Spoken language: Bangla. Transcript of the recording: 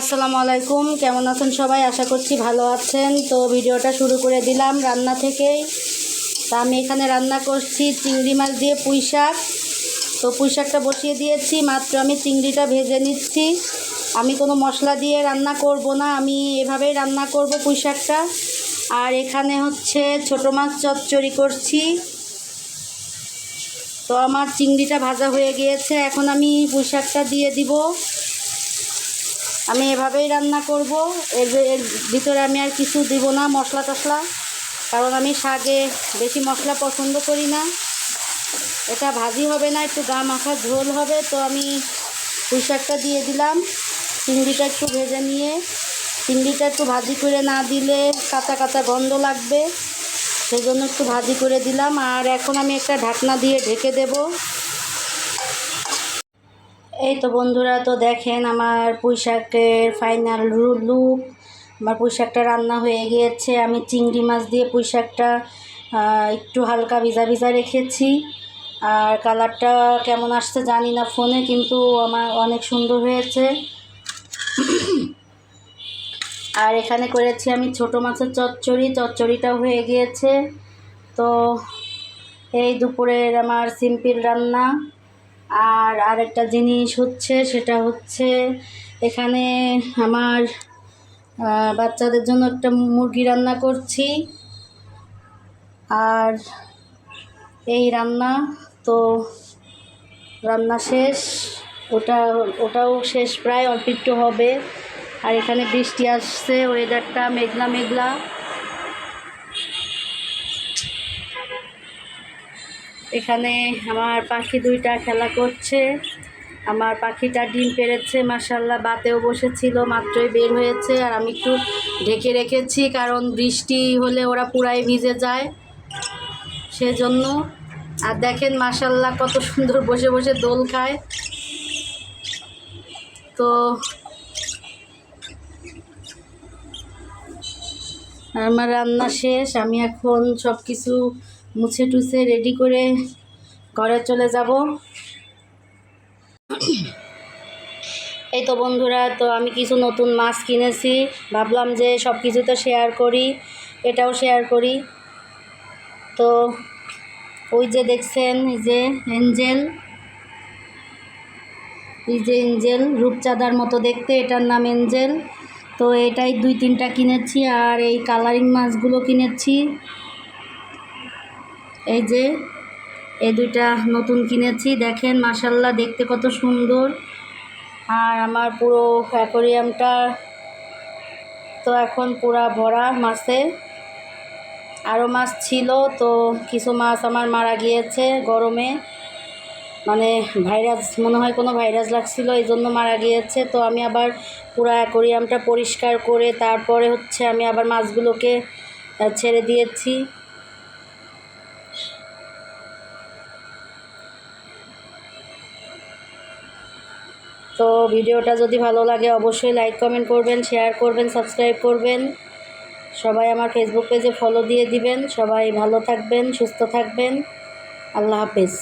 আসসালামু আলাইকুম, কেমন আছেন সবাই? আশা করছি ভালো আছেন। তো ভিডিওটা শুরু করে দিলাম রান্না থেকেই। তা আমি এখানে রান্না করছি চিংড়ি মাছ দিয়ে পুঁই শাক। তো পুঁই শাকটা বসিয়ে দিয়েছি, মাত্র আমি চিংড়িটা ভেজে নিচ্ছি। আমি কোনো মশলা দিয়ে রান্না করব না, আমি এভাবেই রান্না করব পুঁই শাকটা। আর এখানে হচ্ছে ছোটো মাছ চচ্চড়ি করছি। তো আমার চিংড়িটা ভাজা হয়ে গিয়েছে, এখন আমি পুঁই শাকটা দিয়ে দিব। আমি এভাবেই রান্না করব। এর এর ভিতরে আমি আর কিছু দিব না, মশলা টশলা। কারণ আমি শাকে বেশি মশলা পছন্দ করি না। এটা ভাজি হবে না, একটু গা মাখা ঝোল হবে, তো আমি পুঁই শাকটা দিয়ে দিলাম। চিংড়িটা একটু ভেজে নিয়ে, চিংড়িটা একটু ভাজি করে না দিলে কাঁচা কাঁচা গন্ধ লাগবে। সেই জন্য একটু ভাজি করে দিলাম। আর এখন আমি একটা ঢাকনা দিয়ে ঢেকে দেবো। এই তো বন্ধুরা, তো দেখেন আমার পুঁই শাকের ফাইনাল লুক আমার পুঁই শাকটা রান্না হয়ে গিয়েছে। আমি চিংড়ি মাছ দিয়ে পুঁই শাকটা একটু হালকা ভিজা ভিজা রেখেছি। আর কালারটা কেমন আসছে জানি না ফোনে, কিন্তু আমার অনেক সুন্দর হয়েছে। আর এখানে করেছি আমি ছোট মাছের চচ্চড়ি, চচ্চড়িটাও হয়ে গিয়েছে। তো এই দুপুরের আমার সিম্পল রান্না। আর আরেকটা জিনিস হচ্ছে, সেটা হচ্ছে এখানে আমার বাচ্চাদের জন্য একটা মুরগি রান্না করছি। আর এই রান্না তো রান্না শেষ। ওটা, ওটাও শেষ প্রায়, অল্প একটু হবে। আর এখানে বৃষ্টি আসছে ওয়েদারটা মেঘলা মেঘলা। এখানে আমার পাখি দুইটা খেলা করছে। আমার পাখিটা ডিম পেড়েছে মাসাল্লাহ বাতেও বসেছিল, মাত্রই বের হয়েছে। আর আমি একটু ঢেকে রেখেছি, কারণ বৃষ্টি হলে ওরা পুরাই ভিজে যায়। সেজন্য, আর দেখেন মাসাল্লাহ কত সুন্দর বসে বসে দোল খায়। তো আমার রান্না শেষ, আমি এখন সব কিছু মুছে টুছে রেডি করে ঘরে চলে যাব। এই তো বন্ধুরা, তো আমি কিছু নতুন মাছ কিনেছি। ভাবলাম যে সব কিছু তো শেয়ার করি, এটাও শেয়ার করি। তো ওই যে দেখছেন, এই যে এঞ্জেল এই যে এঞ্জেল রূপচাঁদার মতো দেখতে, এটার নাম এঞ্জেল তো এটাই দুই তিনটা কিনেছি, আর এই কালারিং মাছগুলো কিনেছি। এই যে এই দুইটা নতুন কিনেছি। দেখেন মাসাল্লাহ দেখতে কত সুন্দর। আর আমার পুরো অ্যাকোরিয়ামটা তো এখন পুরা ভরা মাছে। আরও মাছ ছিল, তো কিছু মাছ আমার মারা গিয়েছে গরমে। মানে ভাইরাস, মনে হয় কোনো ভাইরাস লাগছিল, এই জন্য মারা গিয়েছে। তো আমি আবার পুরো অ্যাকোরিয়ামটা পরিষ্কার করে, তারপরে হচ্ছে আমি আবার মাছগুলোকে ছেড়ে দিয়েছি। তো ভিডিওটা যদি ভালো লাগে অবশ্যই লাইক, কমেন্ট করবেন, শেয়ার করবেন, সাবস্ক্রাইব করবেন। সবাই আমার ফেসবুক পেজে ফলো দিয়ে দিবেন। সবাই ভালো থাকবেন, সুস্থ থাকবেন। আল্লাহ হাফেজ।